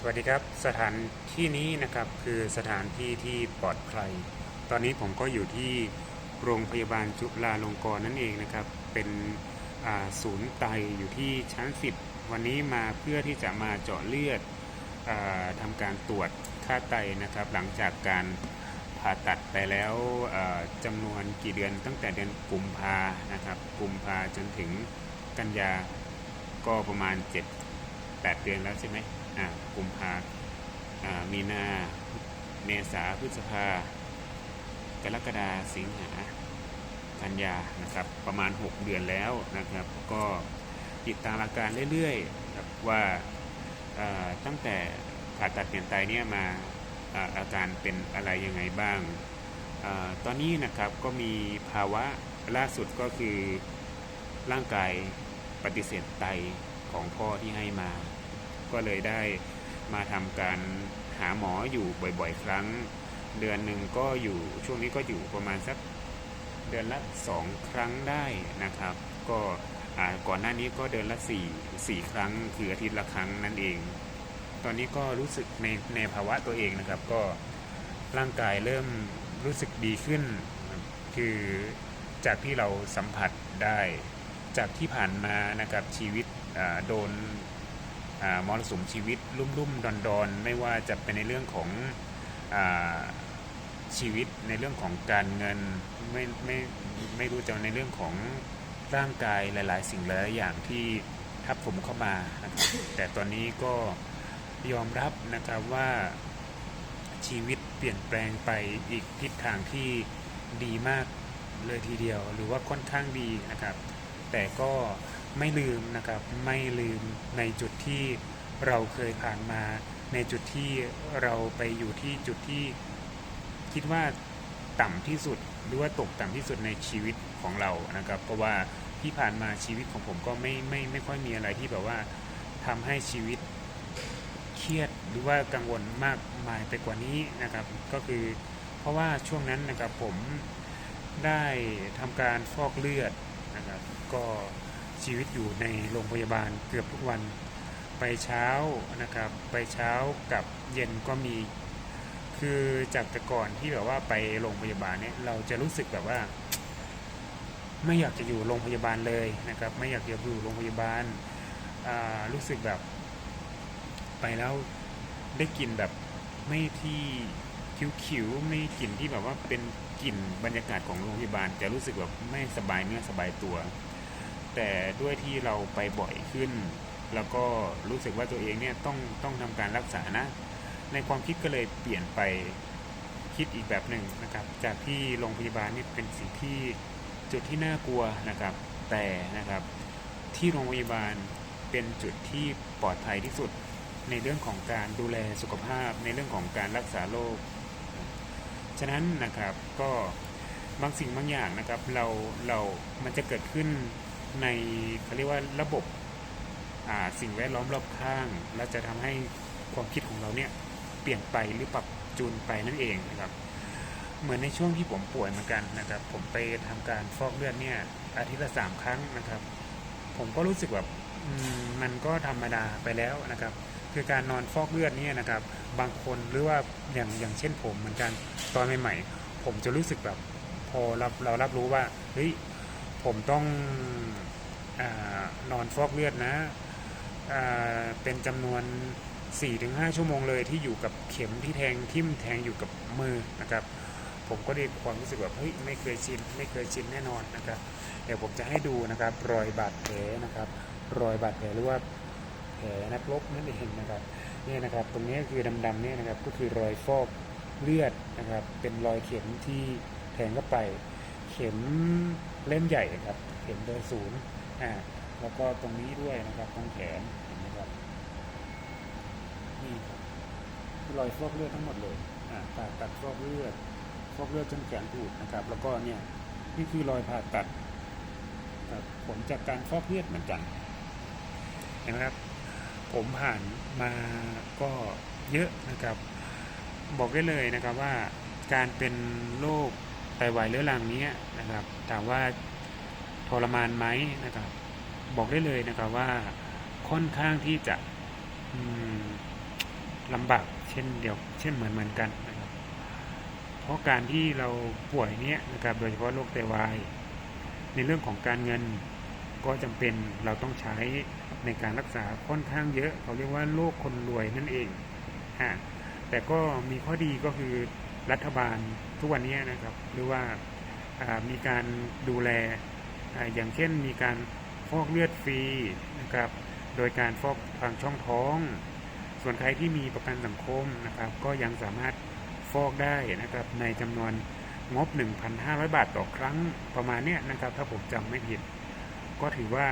สวัสดีครับ สถานที่นี้นะครับคือสถานที่ที่ปลอดภัย ตอนนี้ผมก็อยู่ที่โรงพยาบาลจุฬาลงกรณ์นั่นเองนะครับ เป็นศูนย์ไตอยู่ที่ชั้น 10 วันนี้มาเพื่อที่จะมาเจาะเลือดอาทำการตรวจค่าไตนะครับ หลังจากการผ่าตัดไปแล้วอ่าจำนวนกี่เดือนตั้งแต่เดือนกุมภานะครับกุมภาจนถึงกันยาก็ประมาณ 7 8 เดือนแล้วใช่ไหม กุมภามีนา เมษาพฤษภา กรกฎาสิงหากันยานะครับ ประมาณ 6 เดือนแล้วนะครับ ก็ติดตามอาการเรื่อยๆครับว่าตั้งแต่ผ่าตัดเปลี่ยนไตเนี่ยมาอาการเป็นอะไรยังไงบ้างอตอนนี้นะครับก็มีภาวะล่าสุดก็คือร่างกายปฏิเสธไตของพ่อที่ให้มา ก็เลยได้มาทำการหาหมออยู่บ่อยๆ ครั้ง เดือนหนึ่งก็อยู่ช่วงนี้ก็อยู่ประมาณสักเดือนละสองครั้งได้นะครับ ก็ก่อนหน้านี้ก็เดือนละสี่สี่ครั้ง คืออาทิตย์ละครั้งนั่นเอง ตอนนี้ก็รู้สึกในในภาวะตัวเองนะครับ ก็ร่างกายเริ่มรู้สึกดีขึ้น คือจากที่เราสัมผัสได้ จากที่ผ่านมานะครับชีวิตโดน มรสุมชีวิตรุ่มรุ่มดอนดอนๆ ไม่ว่าจะเป็นในเรื่องของอชีวิตในเรื่องของการเงินไม่ไม่ไม่รู้จะในเรื่องของร่างกายหลาย ๆ สิ่งหลายอย่างที่ทับผมเข้ามานะครับแต่ตอนนี้ก็ยอมรับนะครับว่าชีวิตเปลี่ยนแปลงไปอีกทิศทางที่ดีมากเลยทีเดียว หรือว่าค่อนข้างดีนะครับ แต่ก็ ไม่ลืมนะครับไม่ลืมในจุดที่เราเคยผ่านมา ในจุดที่เราไปอยู่ที่จุดที่คิดว่าต่ำที่สุดหรือว่าตกต่ำที่สุดในชีวิตของเรานะครับ เพราะว่าที่ผ่านมาชีวิตของผมก็ไม่ไม่ไม่ค่อยมีอะไรที่แบบว่าทำให้ชีวิตเครียดหรือว่ากังวลมากมายไปกว่านี้นะครับ ก็คือเพราะว่าช่วงนั้นนะครับผมได้ทำการฟอกเลือดนะครับ ก็ ชีวิตอยู่ในโรงพยาบาลเกือบทุกวัน ไปเช้านะครับไปเช้ากับเย็นก็มี คือจากแต่ก่อนที่แบบว่าไปโรงพยาบาลเนี่ยเราจะรู้สึกแบบว่า ไม่อยากจะอยู่โรงพยาบาลเลยนะครับ ไม่อยากจะอยู่โรงพยาบาลารู้สึกแบบ ไปแล้วได้กลิ่นแบบไม่ที่คิ้วๆไม่กลิ่นที่แบบว่าเป็นกลิ่นบรรยากาศของโรงพยาบาล จะรู้สึกแบบไม่สบายเนื้อสบายตัว แต่ด้วยที่เราไปบ่อยขึ้น แล้วก็รู้สึกว่าตัวเองเนี่ยต้องต้องทำการรักษานะ ในความคิดก็เลยเปลี่ยนไปคิดอีกแบบหนึ่งนะครับ จากที่โรงพยาบาลนี่เป็นสิ่งที่จุดที่น่ากลัวนะครับ แต่นะครับที่โรงพยาบาลเป็นจุดที่ปลอดภัยที่สุดในเรื่องของการดูแลสุขภาพ ในเรื่องของการรักษาโรค ฉะนั้นนะครับก็บางสิ่งบางอย่างนะครับเราเรามันจะเกิดขึ้น ในเขาเรียกว่าระบบสิ่งแวดล้อมรอบข้าง และจะทำให้ความคิดของเราเนี่ยเปลี่ยนไปหรือปรับจูนไปนั่นเองนะครับ เหมือนในช่วงที่ผมป่วยเหมือนกันนะครับ ผมไปทำการฟอกเลือดเนี่ยอาทิตย์ละสามครั้งนะครับ ผมก็รู้สึกแบบมันก็ธรรมดาไปแล้วนะครับ คือการนอนฟอกเลือดเนี่ยนะครับ บางคนหรือว่าอย่างอย่างเช่นผมเหมือนกันตอนใหม่ๆผมจะรู้สึกแบบพอเรับเรารับรู้ว่าเฮ้ย ผมต้องอนอนฟอกเลือดนะเป็นจำนวน 4-5 ชั่วโมงเลยที่อยู่กับเข็มที่แทงทิ่มแทงอยู่กับมือนะครับ ผมก็ได้ความรู้สึกแบบเฮ้ยไม่เคยชินไม่เคยชินแน่นอนนะครับ เดี๋ยวผมจะให้ดูนะครับ รอยบาดแผลนะครับ รอยบาดแผลหรือว่าแผลนักรบนั่นเองนะครับเนี่ยนะครับ ตรงนี้คือดำๆเนี่ยนะครับก็คือรอยฟอกเลือดนะครับ เป็นรอยเข็มที่แทงเข้าไป เข็ม เล่มใหญ่ครับเข็มเบอร์ศูนย์อ่าแล้วก็ตรงนี้ด้วยนะครับตรงแขนเห็นไหมครับนี่ครับคือรอยฟอกเลือดทั้งหมดเลยอ่าผ่าตัดฟอกเลือดฟอกเลือดจนแขนปูดนะครับ แล้วก็เนี่ยนี่คือรอยผ่าตัดครับผลจากการฟอกเลือดเหมือนกันเห็นไหมครับ ผมผ่านมาก็เยอะนะครับ บอกได้เลยนะครับว่าการเป็นโรค ไตวายเรื้อรังนี้นะครับ ถามว่าทรมานไหมนะครับ บอกได้เลยนะครับว่าค่อนข้างที่จะลำบากเช่นเดียวเช่นเหมือนเหมือนกันนะครับ เพราะการที่เราป่วยเนี้ยนะครับโดยเฉพาะโรคไตวาย ในเรื่องของการเงินก็จำเป็นเราต้องใช้ในการรักษาค่อนข้างเยอะเขาเรียกว่าโรคคนรวยนั่นเองฮะแต่ก็มีข้อดีก็คือ รัฐบาลทุกวันนี้นะครับ หรือว่ามีการดูแลออย่างเช่นมีการฟอกเลือดฟรีนะครับโดยการฟอกทางช่องท้อง ส่วนใครที่มีประกันสังคมนะครับ ก็ยังสามารถฟอกได้นะครับในจำนวนงบ 1,500 บาทต่อครั้งประมาณเนี้ยนะครับ ถ้าผมจำไม่ผิด ก็ถือว่า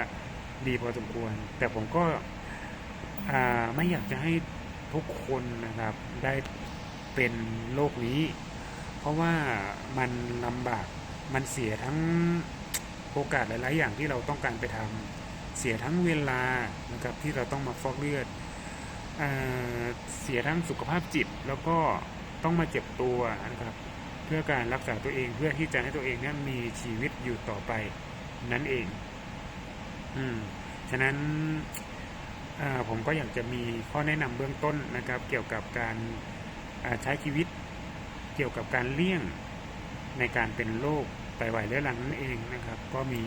ดีพอสมควร แต่ผมก็ไม่อยากจะให้ทุกคนนะครับได้ เป็นโรคนี้ เพราะว่ามันลำบากมันเสียทั้งโอกาสหลาย ๆ อย่างที่เราต้องการไปทำเสียทั้งเวลานะครับที่เราต้องมาฟอกเลือดเอเสียทั้งสุขภาพจิตแล้วก็ต้องมาเจ็บตัวนะครับ เพื่อการรักษาตัวเองเพื่อที่จะให้ตัวเองนี่ยมีชีวิตอยู่ต่อไปนั่นเอง อืมฉะนั้นผมก็อยากจะมีข้อแนะนำเบื้องต้นนะครับ เกี่ยวกับการ ใช้ชีวิตเกี่ยวกับการเลี่ยงในการเป็นโรคไตวายเรื้อรังนั่นเองนะครับ ก็มี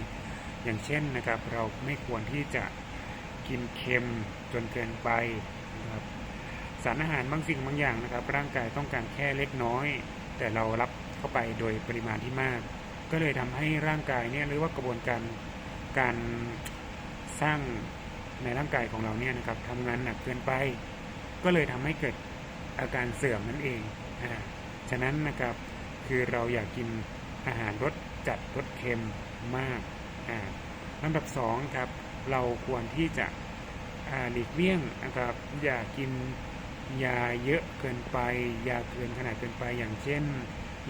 อย่างเช่นนะครับ เราไม่ควรที่จะกินเค็มจนเกินไปนะครับสารอาหารบางสิ่งบางอย่างนะครับ ร่างกายต้องการแค่เล็กน้อย แต่เรารับเข้าไปโดยปริมาณที่มาก ก็เลยทำให้ร่างกายเนี่ยหรือว่ากระบวนการการสร้างในร่างกายของเราเนี่ยนะครับทำงานหนักเกินไป ก็เลยทำให้เกิด อาการเสื่อมนั่นเองอ่าฉะนั้นนะครับคือเราอยากกินอาหารรสจัดรสเค็มมากอ่าลำดับสองครับเราควรที่จะหลีกเลี่ยงนะครับอย่ากินยาเยอะเกินไปยาเกินขนาดเกินไปอย่างเช่น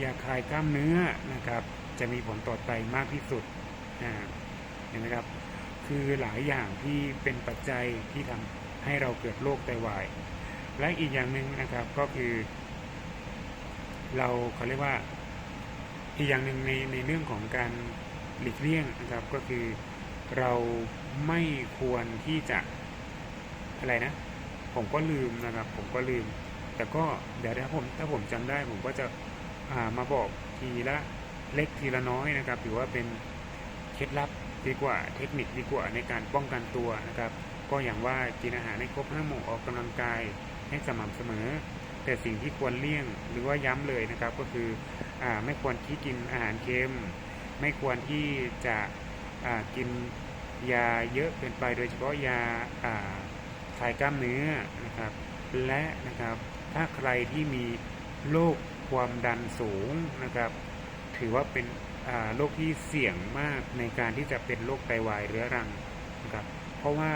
ยาคลายกล้ามเนื้อนะครับ จะมีผลต่อไตมากที่สุดเห็นไหมครับ คือหลายอย่างที่เป็นปัจจัยที่ทำให้เราเกิดโรคไตวาย และอีกอย่างหนึ่งนะครับก็คือ เราเขาเรียกว่าอีกอย่างหนึ่งในในเรื่องของการหลีกเลี่ยงนะครับก็คือเราไม่ควรที่จะอะไรนะ ผมก็ลืมนะครับ ผมก็ลืม แต่ก็เดี๋ยวถ้าผมถ้าผมจำได้ผมก็จะามาบอกทีละเล็กทีละน้อยนะครับถือว่าเป็นเคล็ดลับดีกว่าเทคนิคดีกว่าในการป้องกันตัวนะครับ ก็อย่างว่ากินอาหารให้ครบห้าหมู่ออกกำลังกาย ให้สม่ำเสมอ แต่สิ่งที่ควรเลี่ยงหรือว่าย้ำเลยนะครับก็คืออไม่ควรที่กินอาหารเค็ม ไม่ควรที่จะกินยาเยอะเกินไปโดยเฉพาะยาอ่าคลายกล้ามเนื้อนะครับและนะครับถ้าใครที่มีโรคความดันสูงนะครับ ถือว่าเป็นโรคที่เสี่ยงมากในการที่จะเป็นโรคไตวายเรื้อรังนะครับเพราะว่า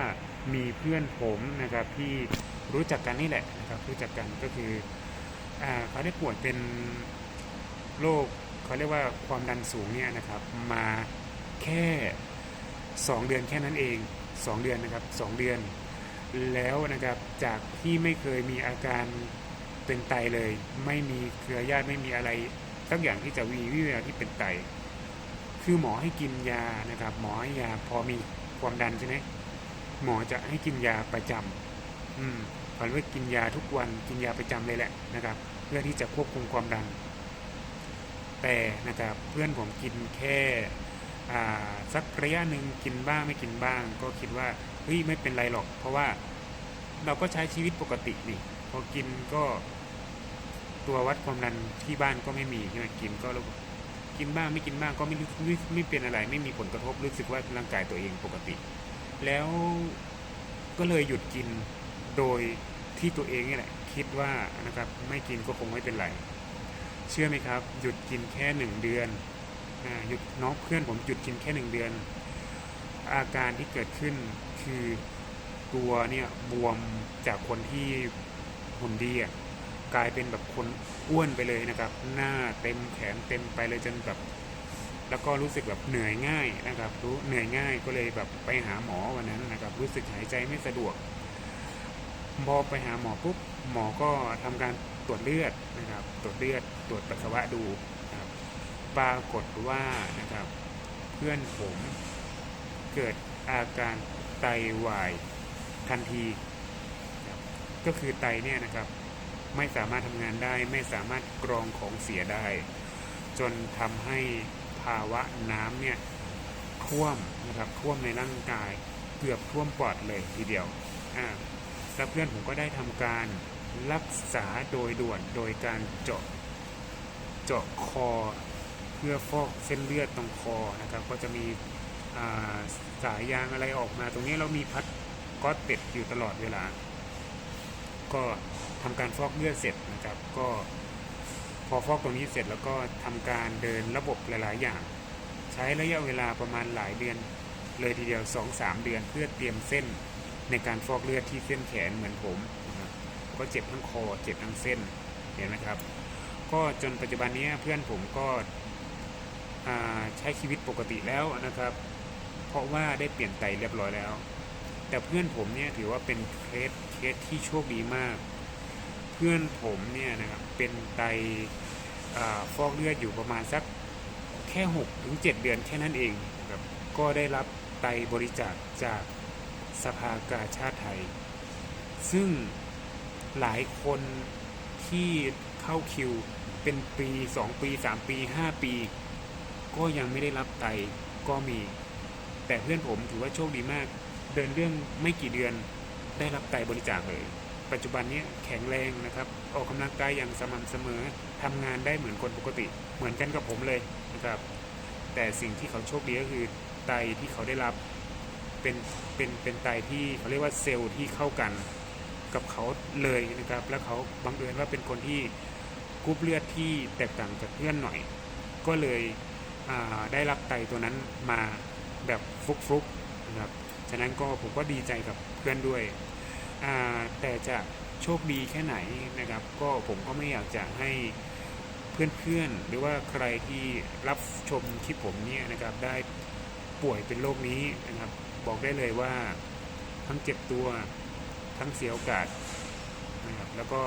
มีเพื่อนผมนะครับที่ รู้จักกันนี่แหละนะครับรู้จักกันก็คืออเขาได้ป่วยเป็นโรคเขาเรียกว่าความดันสูงเนี่ยนะครับมาแค่ 2 เดือนแค่นั้นเอง 2 เดือนนะครับ 2 เดือน แล้วนะครับจากที่ไม่เคยมีอาการเป็นไตเลย ไม่มีเครือญาติไม่มีอะไรสักอย่างที่จะวีวิวที่เป็นไต คือหมอให้กินยานะครับ หมอให้ยาพอมีความดันใช่ไหมหมอจะให้กินยาประจำ อืมขอเรียกว่ากินยาทุกวันกินยาประจำเลยแหละนะครับ เพื่อที่จะควบคุมความดัน แต่นะครับเพื่อนผมกินแค่สักระยะหนึ่งกินบ้างไม่กินบ้าง ก็คิดว่าเฮ้ยไม่เป็นไรหรอก เพราะว่าเราก็ใช้ชีวิตปกตินี่พอกินก็ตัววัดความดันที่บ้านก็ไม่มีใช่ไหมกินก็รู้กินบ้างไม่กินบ้างก็ไม่รู้ไม่ไม่เป็นอะไร ไม่มีผลกระทบรู้สึกว่าร่างกายตัวเองปกติ แล้วก็เลยหยุดกิน โดยที่ตัวเองนี่แหละคิดว่านะครับไม่กินก็คงไม่เป็นไร เชื่อไหมครับ หยุดกินแค่หนึ่งเดือนอหยุดน้องเพื่อนผมหยุดกินแค่หนึ่งเดือน อาการที่เกิดขึ้นคือตัวเนี่ยบวมจากคนที่หุ่นดีอะกลายเป็นแบบคนอ้วนไปเลยนะครับ หน้าเต็มแขนเต็มไปเลยจนแบบแล้วก็รู้สึกแบบเหนื่อยง่ายนะครับ รู้เหนื่อยง่ายก็เลยแบบไปหาหมอวันนั้นนะครับ รู้สึกหายใจไม่สะดวก พอไปหาหมอปุ๊บหมอก็ทำการตรวจเลือดนะครับ ตรวจเลือดตรวจปัสสาวะดูนะครับปรากฏว่านะครับ เพื่อนผมเกิดอาการไตวายทันทีก็คือไตเนี่ยนะครับ ไม่สามารถทำงานได้ไม่สามารถกรองของเสียได้ จนทำให้ภาวะน้ำเนี่ยท่วมนะครับท่วมในร่างกายเกือบท่วมปอดเลยทีเดียวอ่า แล้วเพื่อนผมก็ได้ทำการรักษาโดยด่วนโดยการเจาะเจาะคอ เพื่อฟอกเส้นเลือดตรงคอนะครับ ก็จะมีสายยางอะไรออกมา ตรงนี้เรามีพัดก๊อตติดอยู่ตลอดเวลา ก็ทำการฟอกเลือดเสร็จนะครับ ก็พอฟอกตรงนี้เสร็จแล้วก็ทำการเดินระบบหลาย ๆ อย่าง ใช้ระยะเวลาประมาณหลายเดือน เลยทีเดียว 2-3 เดือนเพื่อเตรียมเส้น ในการฟอกเลือดที่เส้นแขนเหมือนผมนะครับก็เจ็บทั้งคอเจ็บทั้งเส้นเห็นไหมครับ ก็จนปัจจุบันนี้เพื่อนผมก็ใช้ชีวิตปกติแล้วนะครับ เพราะว่าได้เปลี่ยนไตเรียบร้อยแล้ว แต่เพื่อนผมเนี่ยถือว่าเป็นเคสเคสที่โชคดีมาก เพื่อนผมเนี่ยนะครับเป็นไตอฟอกเลือดอยู่ประมาณสักแค่6ถึง7เดือนแค่นั้นเองครับก็ได้รับไตบริจาคจาก สภากาชาติไทย ซึ่งหลายคนที่เข้าคิวเป็นปี 2 ปี 3 ปี 5 ปี ก็ยังไม่ได้รับไตก็มี แต่เพื่อนผมถือว่าโชคดีมาก เดินเรื่องไม่กี่เดือนได้รับไตบริจาคเลย ปัจจุบันนี้แข็งแรงนะครับ ออกกำลังกายอย่างสม่ำเสมอทำงานได้เหมือนคนปกติ เหมือนกันกับผมเลยนะครับ แต่สิ่งที่เขาโชคดีก็คือไตที่เขาได้รับ เป็นเป็นเป็นไตที่เขาเรียกว่าเซลล์ที่เข้ากันกับเขาเลยนะครับ แล้วเขาบังเอิญว่าเป็นคนที่กรุ๊ปเลือดที่แตกต่างจากเพื่อนหน่อย ก็เลยได้รับไตตัวนั้นมาแบบฟุกๆนะครับฉะนั้นก็ผมก็ดีใจกับเพื่อนด้วย แต่จะโชคดีแค่ไหนนะครับ ก็ผมก็ไม่อยากจะให้เพื่อนๆ หรือว่าใครที่รับชมคลิปผมเนี่ยนะครับได้ป่วยเป็นโรคนี้นะครับ บอกได้เลยว่าทั้งเจ็บตัวทั้งเสียโอกาสนะครับแล้วก็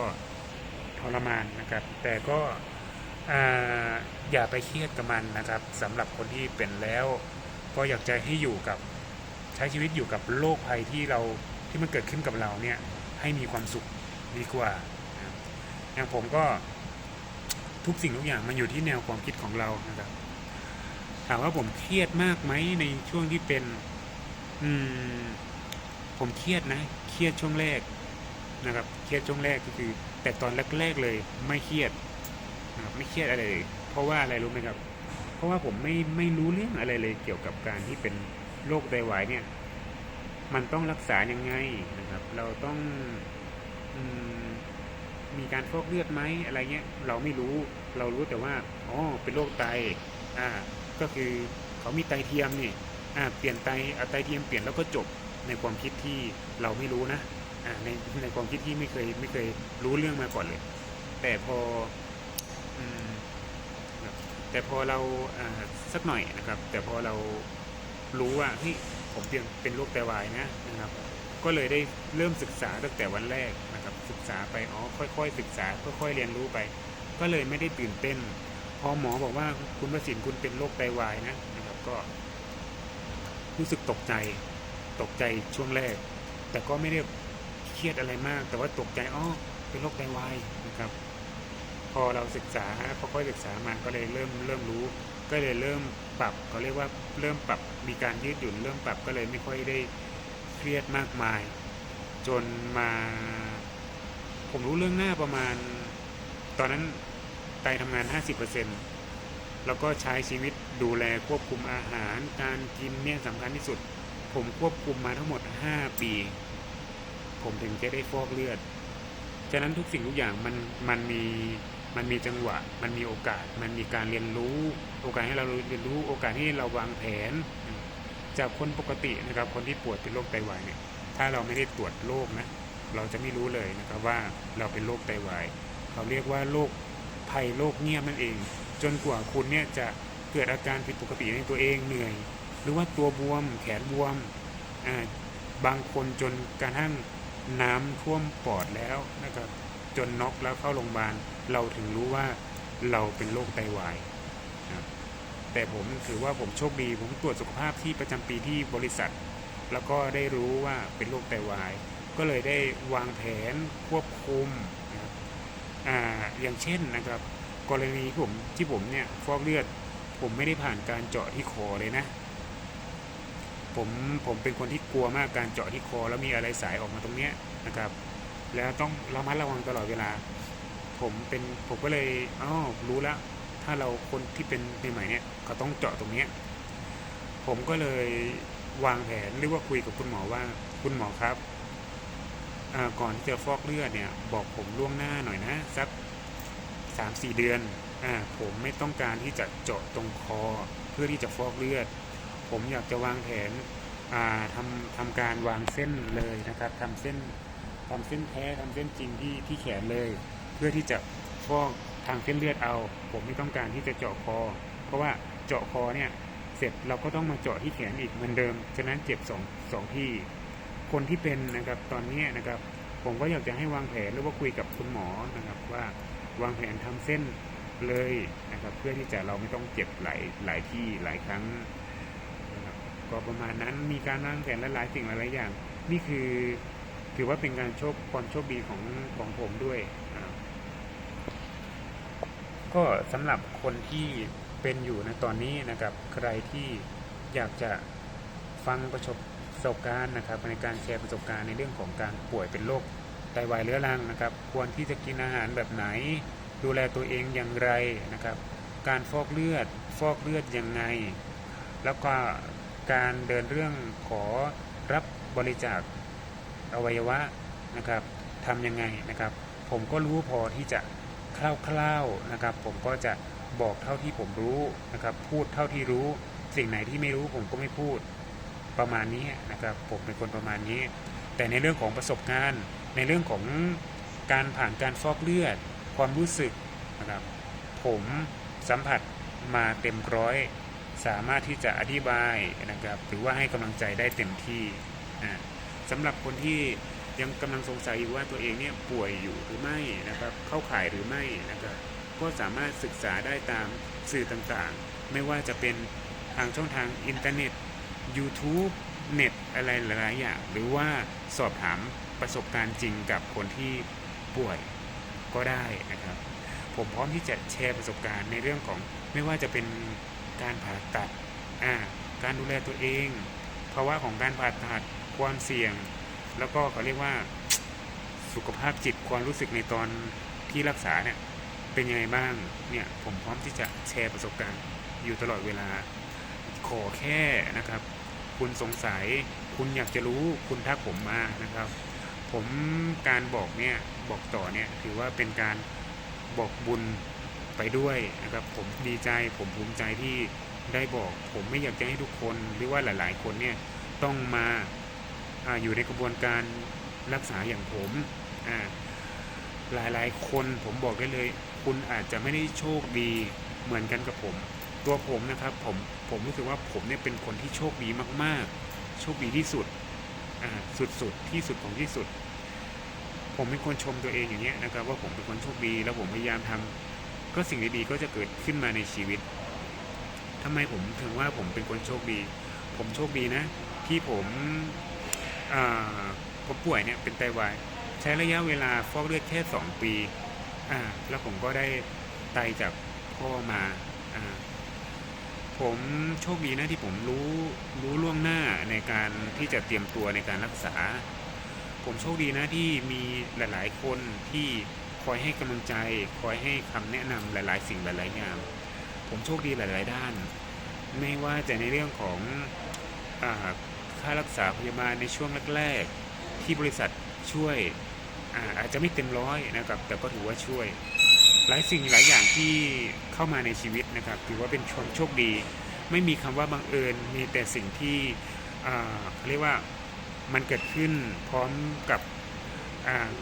ทรมานนะครับ แต่ก็อ่าอย่าไปเครียดกับมันนะครับสำหรับคนที่เป็นแล้ว ก็อยากจะให้อยู่กับใช้ชีวิตอยู่กับโรคภัยที่เราที่มันเกิดขึ้นกับเราเนี่ยให้มีความสุขดีกว่าอย่างผมก็ทุกสิ่งทุกอย่างมันอยู่ที่แนวความคิดของเรานะครับ ถามว่าผมเครียดมากไหมในช่วงที่เป็น อืม ผมเครียดนะ เครียดช่วงแรกนะครับ เครียดช่วงแรกก็คือ แต่ตอนแรกๆเลย ไม่เครียดนะครับไม่เครียดอะไรเลย เพราะว่าอะไรรู้ไหมครับ เพราะว่าผมไม่ไม่รู้เรื่องอะไรเลยเกี่ยวกับการที่เป็นโรคไตวายเนี่ย มันต้องรักษายังไงนะครับ เราต้องอมมีการฟอกเลือดไหมอะไรเงี้ย เราไม่รู้ เรารู้แต่ว่า อ๋อ เป็นโรคไต อ่า ก็คือเขามีไตเทียมนี่อ่า เปลี่ยนไตเอาไตเทียมเปลี่ยนแล้วก็จบในความคิดที่เราไม่รู้นะอ่าในในความคิดที่ไม่เคยไม่เคยรู้เรื่องมาก่อนเลย แต่พออืมแต่พอเราอ่าสักหน่อยนะครับ แต่พอเรารู้ว่าเฮ้ยผมเป็นเป็นโรคไตวายนะนะครับ ก็เลยได้เริ่มศึกษาตั้งแต่วันแรกนะครับ ศึกษาไปอ๋อค่อยๆศึกษาค่อยๆเรียนรู้ไป ก็เลยไม่ได้ตื่นเต้น พอหมอบอกว่าคุณประสิทธิ์คุณเป็นโรคไตวายนะนะครับ ก็ รู้สึกตกใจ ตกใจช่วงแรก แต่ก็ไม่ได้เครียดอะไรมาก แต่ว่าตกใจอ๋อเป็นโรคไตวายนะครับ พอเราศึกษาค่อยๆศึกษามาก็เลยเริ่มเริ่มรู้ ก็เลยเริ่มปรับเขาเรียกว่าเริ่มปรับมีการยืดหยุ่นเริ่มปรับก็เลยไม่ค่อยได้เครียดมากมาย จนมา ผมรู้เรื่องหน้าประมาณ ตอนนั้นไตทำงาน 50% แล้วก็ใช้ชีวิตดูแลควบคุมอาหาร การกินเนี่ยสำคัญที่สุด ผมควบคุมมาทั้งหมด 5 ปี ผมถึงจะได้ฟอกเลือด ฉะนั้นทุกสิ่งทุกอย่างมันมันมีมันมีจังหวะ มันมีโอกาส มันมีการเรียนรู้ โอกาสให้เราเรียนรู้โอกาสให้เราวางแผน จากคนปกตินะครับ คนที่ป่วยเป็นโรคไตวายเนี่ย ถ้าเราไม่ได้ตรวจโรคนะ เราจะไม่รู้เลยนะครับว่าเราเป็นโรคไตวาย เขาเรียกว่าโรคภัยโรคเงียบนั่นเอง จนกว่าคุณเนี่ยจะเกิดอาการผิดปกติในตัวเองเหนื่อย หรือว่าตัวบวม แขนบวมบางคนจนกระทั่งน้ำท่วมปอดแล้วนะครับจนน็อกแล้วเข้าโรงพยาบาลเราถึงรู้ว่าเราเป็นโรคไตวายนะแต่ผมถือว่าผมโชคดี ผมตรวจสุขภาพที่ประจำปีที่บริษัท แล้วก็ได้รู้ว่าเป็นโรคไตวาย ก็เลยได้วางแผนควบคุมนะครับออย่างเช่นนะครับ กรณีผมที่ผมเนี่ยฟอกเลือด ผมไม่ได้ผ่านการเจาะที่คอเลยนะ ผมผมเป็นคนที่กลัวมากการเจาะที่คอ แล้วมีอะไรสายออกมาตรงเนี้ยนะครับ แล้วต้องระมัดระวังตลอดเวลา ผมเป็นผมก็เลยอ๋อรู้แล้วถ้าเราคนที่เป็นใหม่ๆเนี่ยเขาต้องเจาะตรงเนี้ยผมก็เลยวางแผนหรือว่าคุยกับคุณหมอว่าคุณหมอครับก่อนที่จะฟอกเลือดเนี่ย บอกผมล่วงหน้าหน่อยนะสัก สามสี่เดือนอ่าผมไม่ต้องการที่จะเจาะตรงคอเพื่อที่จะฟอกเลือด ผมอยากจะวางแผนอ่าทำทำการวางเส้นเลยนะครับทำเส้นทำเส้นแท้ทำเส้นจริงที่ที่แขนเลย เพื่อที่จะฟอกทางเส้นเลือดเอา ผมไม่ต้องการที่จะเจาะคอ เพราะว่าเจาะคอเนี่ยเสร็จเราก็ต้องมาเจาะที่แขนอีกเหมือนเดิม ฉะนั้นเจ็บสองสองที่ คนที่เป็นนะครับตอนนี้นะครับ ผมก็อยากจะให้วางแผนหรือว่าคุยกับคุณหมอนะครับว่า วางแผนทำเส้นเลยนะครับ เพื่อที่จะเราไม่ต้องเจ็บหลายหลายที่หลายครั้งนะครับก็ประมาณนั้นมีการวางแผนหลายๆสิ่งหลายๆอย่าง นี่คือถือว่าเป็นการโชคความโชคดีของของผมด้วยนะก็สำหรับคนที่เป็นอยู่ในตอนนี้นะครับ ใครที่อยากจะฟังประสบประสบการณ์นะครับในการแชร์ประสบการณ์ในเรื่องของการป่วยเป็นโรค ไตวายเรื้อรังนะครับ ควรที่จะกินอาหารแบบไหน ดูแลตัวเองอย่างไรนะครับ การฟอกเลือด ฟอกเลือดยังไง แล้วก็การเดินเรื่องขอรับบริจาคอวัยวะนะครับทำยังไงนะครับ ผมก็รู้พอที่จะคร่าวๆนะครับ ผมก็จะบอกเท่าที่ผมรู้นะครับ พูดเท่าที่รู้ สิ่งไหนที่ไม่รู้ผมก็ไม่พูดประมาณนี้นะครับ ผมเป็นคนประมาณนี้ แต่ในเรื่องของประสบการณ์ ในเรื่องของการผ่านการฟอกเลือด ความรู้สึกนะครับผมสัมผัสมาเต็มร้อย สามารถที่จะอธิบายนะครับหรือว่าให้กำลังใจได้เต็มที่สำหรับคนที่ยังกำลังสงสัยอยู่ว่าตัวเองเนี่ยป่วยอยู่หรือไม่นะครับเข้าข่ายหรือไม่นะครับก็สามารถศึกษาได้ตามสื่อต่างๆ ไม่ว่าจะเป็นทางช่องทางอินเทอร์เน็ต YouTube เน็ตอะไรหลายๆอย่าง หรือว่าสอบถาม ประสบการณ์จริงกับคนที่ป่วยก็ได้นะครับ ผมพร้อมที่จะแชร์ประสบการณ์ในเรื่องของไม่ว่าจะเป็นการผ่าตัดการดูแลตัวเองภาวะของการผ่าตัดความเสี่ยง แล้วก็เขาเรียกว่าสุขภาพจิตความรู้สึกในตอนที่รักษาเนี่ยเป็นยังไงบ้างเนี่ยผมพร้อมที่จะแชร์ประสบการณ์อยู่ตลอดเวลา ขอแค่นะครับ คุณสงสัย คุณอยากจะรู้คุณทักผมมานะครับ ผมการบอกเนี่ยบอกต่อเนี่ยถือว่าเป็นการบอกบุญไปด้วยนะครับผมดีใจผมภูมิใจที่ได้บอก ผมไม่อยากจะให้ทุกคนหรือว่าหลาย ๆ คนเนี่ยต้องมาออยู่ในกระบวนการรักษาอย่างผมอ่าหลายๆ คนผมบอกได้เลย คุณอาจจะไม่ได้โชคดีเหมือนกันกับผม ตัวผมนะครับผมผมรู้สึกว่าผมเนี่ยเป็นคนที่โชคดีมากๆ โชคดีที่สุด สุดๆที่สุดของที่สุด ผมเป็นคนชมตัวเองอย่างเงี้ยนะครับ ว่าผมเป็นคนโชคดี แล้วผมพยายามทำก็สิ่งดีๆก็จะเกิดขึ้นมาในชีวิตทำไมผมถึงว่าผมเป็นคนโชคดี ผมโชคดีนะ ที่ผมอ่าผมป่วยเนี่ยเป็นไตวายใช้ระยะเวลาฟอกเลือดแค่ 2 ปี อ่า แล้วผมก็ได้ไตจากพ่อมา ผมโชคดีนะที่ผมรู้รู้ล่วงหน้าในการที่จะเตรียมตัวในการรักษา ผมโชคดีนะที่มีหลาย ๆ คนที่คอยให้กำลังใจ คอยให้คำแนะนำหลาย ๆ สิ่งหลาย ๆ อย่าง ผมโชคดีหลาย ๆ ด้าน ไม่ว่าจะในเรื่องของอค่ารักษาพยาบาลในช่วงแรก ๆ ที่บริษัทช่วยอาอาจจะไม่เต็มร้อยนะครับ แต่ก็ถือว่าช่วย หลายสิ่งหลายอย่างที่เข้ามาในชีวิตนะครับถือว่าเป็นความโชคดี ไม่มีคำว่าบังเอิญมีแต่สิ่งที่เขาเรียกว่ามันเกิดขึ้นพร้อมกับ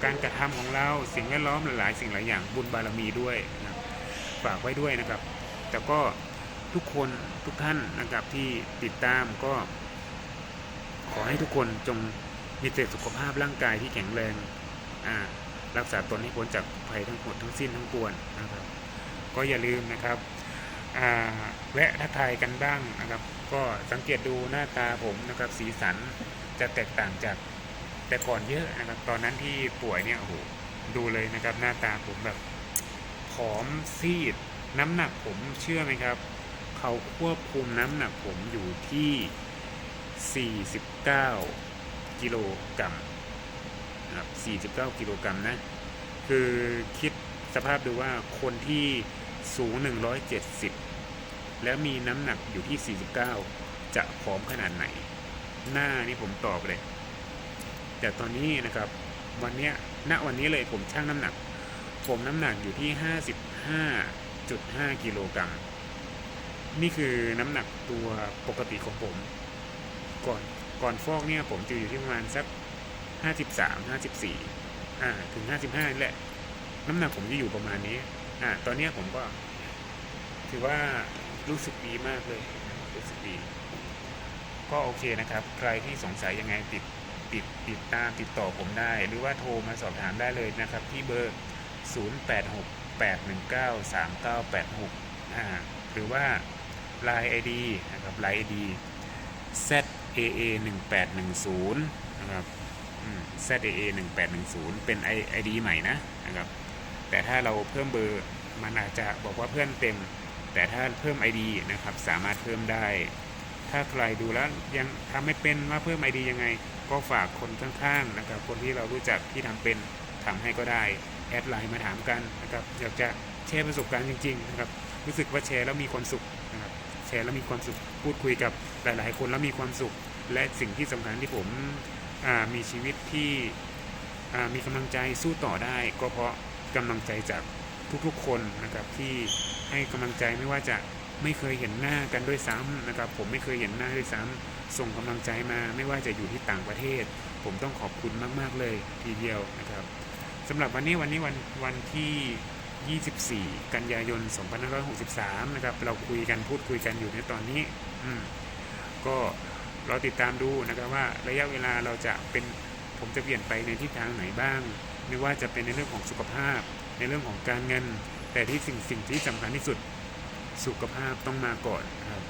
การกระทำของเราสิ่งแวดล้อมหลาย ๆ สิ่งหลายอย่างบุญบารมีด้วยนะฝากไว้ด้วยนะครับ แต่ก็ทุกคนทุกท่านนะครับที่ติดตามก็ ขอให้ทุกคนจงมีแต่สุขภาพร่างกายที่แข็งแรงอ่า รักษาตนให้พ้นจากภัยทั้งหมดทั้งสิ้นทั้งปวงนะครับ ก็อย่าลืมนะครับแวะทักทายกันบ้างนะครับ ก็สังเกตดูหน้าตาผมนะครับ สีสันจะแตกต่างจากแต่ก่อนเยอะนะครับ ตอนนั้นที่ป่วยเนี่ยโอ้โหดูเลยนะครับ หน้าตาผมแบบผอมซีด น้ำหนักผมเชื่อไหมครับ เขาควบคุมน้ำหนักผมอยู่ที่ 49 กิโลกรัม ครับ49 กิโลกรัมนะ คือคิดสภาพดูว่าคนที่สูง 170 แล้วมีน้ำหนักอยู่ที่ 49 จะผอมขนาดไหน หน้านี่ผมตอบเลย แต่ตอนนี้นะครับ วันนี้ณวันนี้เลยผมชั่งน้ำหนัก ผมน้ำหนักอยู่ที่ 55.5 กิโลกรัม นี่คือน้ำหนักตัวปกติของผม ก่อนก่อนฟอกเนี่ยผมจะอยู่ที่ประมาณสัก 53 54อ่าถึง55นี่แหละ น้ำหนักผมจะอยู่ประมาณนี้ อ่า ตอนนี้ผมก็ ถือว่ารู้สึกดีมากเลยรู้สึกดีก็โอเคนะครับ ใครที่สงสัยยังไงติดติดติดตามติดต่อผมได้ หรือว่าโทรมาสอบถามได้เลยนะครับ ที่เบอร์ 0868193986อ่าหรือว่า Line ID นะครับ Line ID ZAA 1810 นะครับ ZAA 1810 เป็น ID ใหม่นะนะครับ แต่ถ้าเราเพิ่มเบอร์มันอาจจะบอกว่าเพื่อนเต็ม แต่ถ้าเพิ่ม ID นะครับสามารถเพิ่มได้ ถ้าใครดูแล้วยังทำไม่เป็นว่าเพิ่ม ID ยังไง ก็ฝากคนข้างๆนะครับ คนที่เรารู้จักที่ทำเป็นทำให้ก็ได้ แอดไลน์มาถามกันนะครับอยากจะแชร์ประสบการณ์จริงๆนะครับรู้สึกว่าแชร์แล้วมีความสุขนะครับแชร์แล้วมีความสุขพูดคุยกับหลาย ๆ คนแล้วมีความสุข และสิ่งที่สำคัญที่ผม มีชีวิตที่มีกำลังใจสู้ต่อได้ ก็เพราะกำลังใจจากทุกๆคนนะครับที่ให้กำลังใจไม่ว่าจะไม่เคยเห็นหน้ากันด้วยซ้ำนะครับ ผมไม่เคยเห็นหน้าด้วยซ้ำส่งกำลังใจมาไม่ว่าจะอยู่ที่ต่างประเทศ ผมต้องขอบคุณมากๆเลยทีเดียวนะครับสำหรับวันนี้วันนี้วันวันที่ 24 กันยายน 2563 นะครับ เราคุยกันพูดคุยกันอยู่ในตอนนี้อืมก็ เราติดตามดูนะครับว่าระยะเวลาเราจะเป็นผมจะเปลี่ยนไปในทิศทางไหนบ้าง ไม่ว่าจะเป็นในเรื่องของสุขภาพ ในเรื่องของการเงิน แต่ที่สิ่งสิ่งที่สำคัญที่สุดสุขภาพต้องมาก่อนนะครับ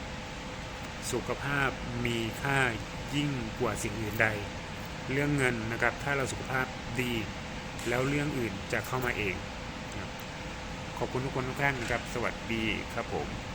สุขภาพมีค่ายิ่งกว่าสิ่งอื่นใด เรื่องเงินนะครับ ถ้าเราสุขภาพดีแล้วเรื่องอื่นจะเข้ามาเอง ขอบคุณทุกคนทุกท่านครับ สวัสดีครับผม